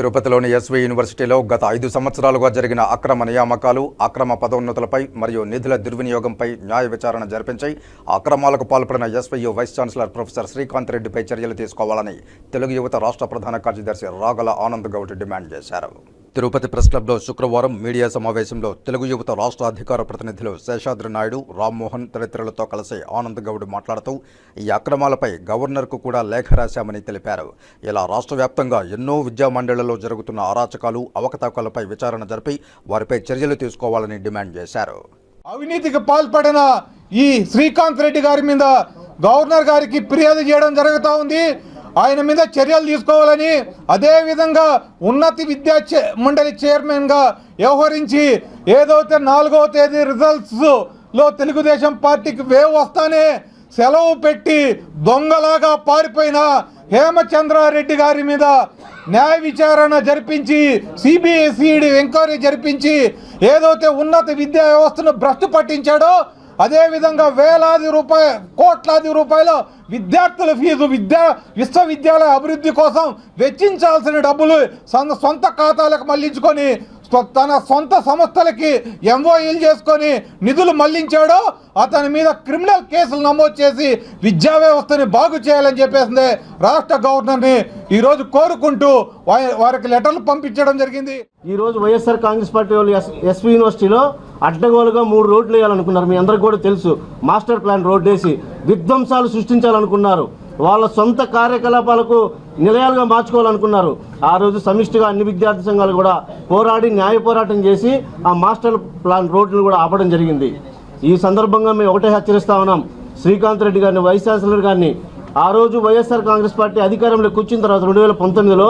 తిరుపతిలోని ఎస్వి యూనివర్సిటీలో గత ఐదు సంవత్సరాలుగా జరిగిన అక్రమ నియామకాలు అక్రమ పదోన్నతులపై మరియు నిధుల దుర్వినియోగంపై న్యాయ విచారణ జరిపించి అక్రమాలకు పాల్పడిన SVU vice chancellor professor Srikanth రెడ్డిపై చర్యలు తీసుకోవాలని తెలుగు యువత రాష్ట్ర ప్రధాన కార్యదర్శి రాగల ఆనంద్ గౌడ్ డిమాండ్ చేశారు. తిరుపతి ప్రెస్ క్లబ్లో శుక్రవారం మీడియా సమావేశంలో తెలుగు యువత రాష్ట్ర అధికార ప్రతినిధులు శేషాద్రి నాయుడు రామ్మోహన్ తదితరులతో కలిసి ఆనంద్ గౌడ్ మాట్లాడుతూ ఈ అక్రమాలపై గవర్నర్కు కూడా లేఖ రాశామని తెలిపారు. ఇలా రాష్ట్ర వ్యాప్తంగా ఎన్నో విద్యామండళ్ళలో జరుగుతున్న అరాచకాలు అవకతవకలపై విచారణ జరిపి వారిపై చర్యలు తీసుకోవాలని డిమాండ్ చేశారు. అవినీతికి పాల్పడిన ఈ శ్రీకాంత్ రెడ్డి గారి మీద గవర్నర్ గారికి ఫిర్యాదు చేయడం జరుగుతూ ఉంది. ఆయన మీద చర్యలు తీసుకోవాలని అదేవిధంగా ఉన్నత ఉన్నతి విద్యా మండలి చైర్మన్గా వ్యవహరించి ఏదైతే నాలుగవ తేదీ రిజల్ట్స్లో తెలుగుదేశం పార్టీకి వేవ్ వస్తానే సెలవు పెట్టి దొంగలాగా పారిపోయిన హేమచంద్రారెడ్డి గారి మీద న్యాయ విచారణ జరిపించి సిబిఎస్ఈడి ఎంక్వైరీ జరిపించి ఏదైతే ఉన్నత విద్యా వ్యవస్థను భ్రష్టు పట్టించాడో అదేవిధంగా వేలాది రూపాయ కోట్లాది రూపాయల విద్యార్థుల ఫీజు విద్యా విశ్వవిద్యాలయ అభివృద్ధి కోసం వెచ్చించాల్సిన డబ్బులు సొంత సొంత ఖాతాలకు మళ్ళించుకొని తన సొంత సంస్థలకి ఎంఓఈలు చేసుకొని నిధులు మళ్ళించాడో అతని మీద క్రిమినల్ కేసులు నమోదు చేసి విద్యా వ్యవస్థని బాగు చేయాలని చెప్పేసింది రాష్ట్ర గవర్నర్ని ఈరోజు కోరుకుంటూ వారికి లెటర్లు పంపించడం జరిగింది. ఈరోజు వైఎస్ఆర్ కాంగ్రెస్ పార్టీ వాళ్ళు ఎస్ ఎస్వి యూనివర్సిటీలో అడ్డగోలుగా మూడు రోడ్లు వేయాలనుకున్నారు. మీ అందరికి కూడా తెలుసు. మాస్టర్ ప్లాన్ రోడ్డు వేసి విధ్వంసాలు సృష్టించాలనుకున్నారు. వాళ్ళ సొంత కార్యకలాపాలకు నిలయాలుగా మార్చుకోవాలనుకున్నారు. ఆ రోజు సమిష్టిగా అన్ని విద్యార్థి సంఘాలు కూడా పోరాడి న్యాయ పోరాటం చేసి ఆ మాస్టర్ ప్లాన్ రోడ్లను కూడా ఆపడం జరిగింది. ఈ సందర్భంగా మేము ఒకటే హెచ్చరిస్తా ఉన్నాం. శ్రీకాంత్ రెడ్డి గారిని వైస్ ఛాన్సలర్ గారిని. ఆ రోజు వైఎస్ఆర్ కాంగ్రెస్ పార్టీ అధికారంలోకి వచ్చిన తర్వాత రెండు వేల పంతొమ్మిదిలో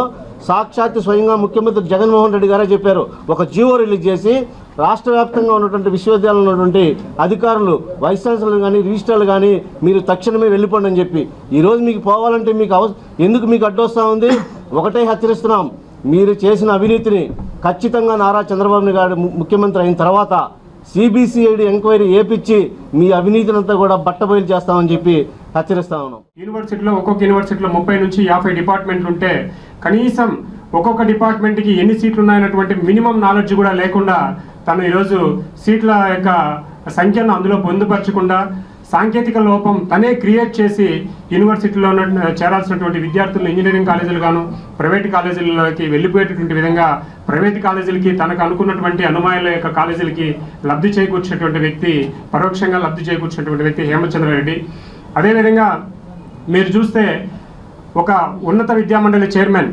సాక్షాత్ స్వయంగా ముఖ్యమంత్రి జగన్మోహన్ రెడ్డి గారే చెప్పారు. ఒక జీవో రిలీజ్ చేసి రాష్ట్ర వ్యాప్తంగా ఉన్నటువంటి విశ్వవిద్యాలయంలో ఉన్నటువంటి అధికారులు వైస్ ఛాన్సలర్ కానీ రిజిస్ట్రార్లు కానీ మీరు తక్షణమే వెళ్ళిపోండి అని చెప్పి. ఈరోజు మీకు పోవాలంటే మీకు అవ ఎందుకు మీకు అడ్డొస్తా ఉంది? ఒకటే హెచ్చరిస్తున్నాం. మీరు చేసిన అవినీతిని ఖచ్చితంగా నారా చంద్రబాబు గారు ముఖ్యమంత్రి అయిన తర్వాత సిబిసిఐడి ఎంక్వైరీ ఏపిచ్చి మీ అవినీతినంతా కూడా బట్టబయలు చేస్తామని చెప్పి హెచ్చరిస్తా ఉన్నాం. యూనివర్సిటీలో ఒక్కొక్క యూనివర్సిటీలో ముప్పై నుంచి యాభై డిపార్ట్మెంట్లు ఉంటే కనీసం ఒక్కొక్క డిపార్ట్మెంట్కి ఎన్ని సీట్లు ఉన్నాయన్నటువంటి మినిమం నాలెడ్జ్ కూడా లేకుండా తను ఈరోజు సీట్ల యొక్క సంఖ్యను అందులో పొందుపరచకుండా సాంకేతిక లోపం తనే క్రియేట్ చేసి యూనివర్సిటీలో చేరాల్సినటువంటి విద్యార్థులు ఇంజనీరింగ్ కాలేజీలు గాను ప్రైవేట్ కాలేజీలకి వెళ్ళిపోయేటటువంటి విధంగా ప్రైవేట్ కాలేజీలకి తనకు అనుకున్నటువంటి అనుమాయాల యొక్క కాలేజీలకి లబ్ధి చేకూర్చేటువంటి వ్యక్తి పరోక్షంగా లబ్ధి చేకూర్చేటువంటి వ్యక్తి హేమచంద్రారెడ్డి. అదేవిధంగా మీరు చూస్తే ఒక ఉన్నత విద్యామండలి చైర్మన్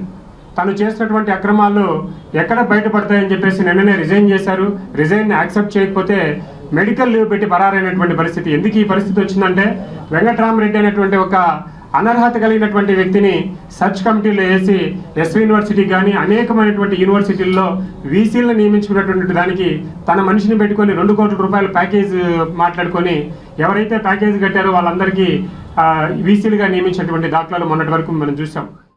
తను చేసినటువంటి అక్రమాలు ఎక్కడ బయటపడతాయని చెప్పేసి నిన్ననే రిజైన్ చేశారు. రిజైన్ యాక్సెప్ట్ చేయకపోతే మెడికల్ లీవ్ పెట్టి పరారైనటువంటి పరిస్థితి. ఎందుకు ఈ పరిస్థితి వచ్చిందంటే వెంకట్రామరెడ్డి అనేటువంటి ఒక అనర్హత కలిగినటువంటి వ్యక్తిని సర్చ్ కమిటీలో వేసి ఎస్వి యూనివర్సిటీ కానీ అనేకమైనటువంటి యూనివర్సిటీల్లో వీసీలను నియమించుకున్నటువంటి దానికి తన మనిషిని పెట్టుకొని రెండు కోట్ల రూపాయల ప్యాకేజ్ మాట్లాడుకొని ఎవరైతే ప్యాకేజ్ కట్టారో వాళ్ళందరికీ వీసీలుగా నియమించినటువంటి దాఖలాలు మొన్నటి వరకు మనం చూసాం